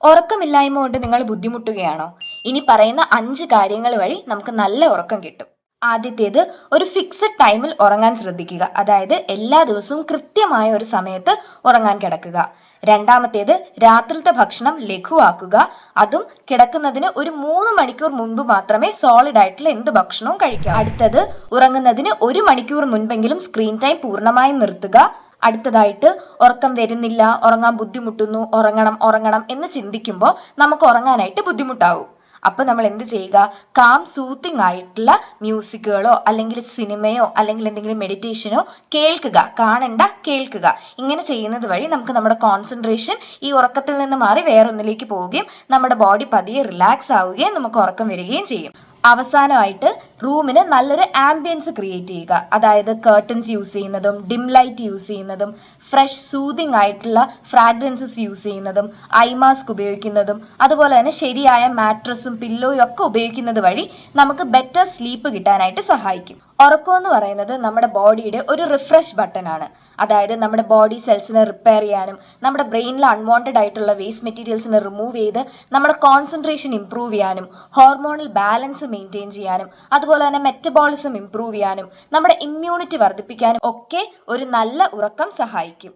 ഉറക്കമില്ലായ്മ കൊണ്ട് നിങ്ങൾ ബുദ്ധിമുട്ടുകയാണോ? ഇനി പറയുന്ന അഞ്ച് കാര്യങ്ങൾ വഴി നമുക്ക് നല്ല ഉറക്കം കിട്ടും. ആദ്യത്തേത് ഒരു ഫിക്സഡ് ടൈമിൽ ഉറങ്ങാൻ ശ്രദ്ധിക്കുക. അതായത് എല്ലാ ദിവസവും കൃത്യമായ ഒരു സമയത്ത് ഉറങ്ങാൻ കിടക്കുക. രണ്ടാമത്തേത് രാത്രിത്തെ ഭക്ഷണം ലഘുവാക്കുക. അതും കിടക്കുന്നതിന് ഒരു മൂന്ന് മണിക്കൂർ മുൻപ് മാത്രമേ സോളിഡ് ആയിട്ടുള്ള എന്ത് ഭക്ഷണവും കഴിക്കുക അടുത്തത് ഉറങ്ങുന്നതിന് ഒരു മണിക്കൂർ മുൻപെങ്കിലും സ്ക്രീൻ ടൈം പൂർണമായും നിർത്തുക. അടുത്തതായിട്ട് ഉറക്കം വരുന്നില്ല ഉറങ്ങാൻ ബുദ്ധിമുട്ടുന്നു ഉറങ്ങണം ഉറങ്ങണം എന്ന് ചിന്തിക്കുമ്പോൾ നമുക്ക് ഉറങ്ങാനായിട്ട് ബുദ്ധിമുട്ടാവും. അപ്പോൾ നമ്മൾ എന്ത് ചെയ്യുക? കാം സൂത്തിങ് ആയിട്ടുള്ള മ്യൂസിക്കുകളോ അല്ലെങ്കിൽ സിനിമയോ അല്ലെങ്കിൽ എന്തെങ്കിലും മെഡിറ്റേഷനോ കേൾക്കുക. കാണണ്ട കേൾക്കുക. ഇങ്ങനെ ചെയ്യുന്നത് വഴി നമുക്ക് നമ്മുടെ കോൺസെൻട്രേഷൻ ഈ ഉറക്കത്തിൽ നിന്ന് മാറി വേറൊന്നിലേക്ക് പോവുകയും നമ്മുടെ ബോഡി പതിയെ റിലാക്സ് ആവുകയും നമുക്ക് ഉറക്കം വരികയും ചെയ്യും. അവസാനമായിട്ട് റൂമിന് നല്ലൊരു ആംബിയൻസ് ക്രിയേറ്റ് ചെയ്യുക. അതായത് കേർട്ടൻസ് യൂസ് ചെയ്യുന്നതും ഡിം ലൈറ്റ് യൂസ് ചെയ്യുന്നതും ഫ്രഷ് സൂതിങ് ആയിട്ടുള്ള ഫ്രാഗ്രൻസസ് യൂസ് ചെയ്യുന്നതും ഐ മാസ്ക് ഉപയോഗിക്കുന്നതും അതുപോലെ തന്നെ ശരിയായ മാട്രസും പില്ലോയും ഒക്കെ ഉപയോഗിക്കുന്നത് വഴി നമുക്ക് ബെറ്റർ സ്ലീപ്പ് കിട്ടാനായിട്ട് സഹായിക്കും. ഉറക്കം എന്ന് പറയുന്നത് നമ്മുടെ ബോഡിയുടെ ഒരു റിഫ്രഷ് ബട്ടൺ ആണ്. അതായത് നമ്മുടെ ബോഡി സെൽസിനെ റിപ്പയർ ചെയ്യാനും നമ്മുടെ ബ്രെയിനിൽ അൺവാണ്ടഡ് ആയിട്ടുള്ള വേസ്റ്റ് മെറ്റീരിയൽസിനെ റിമൂവ് ചെയ്ത് നമ്മുടെ കോൺസെൻട്രേഷൻ ഇംപ്രൂവ് ചെയ്യാനും ഹോർമോണൽ ബാലൻസ് മെയിന്റെയിൻ ചെയ്യാനും അതുപോലെ തന്നെ മെറ്റബോളിസം ഇംപ്രൂവ് ചെയ്യാനും നമ്മുടെ ഇമ്മ്യൂണിറ്റി വർദ്ധിപ്പിക്കാനും ഒക്കെ ഒരു നല്ല ഉറക്കം സഹായിക്കും.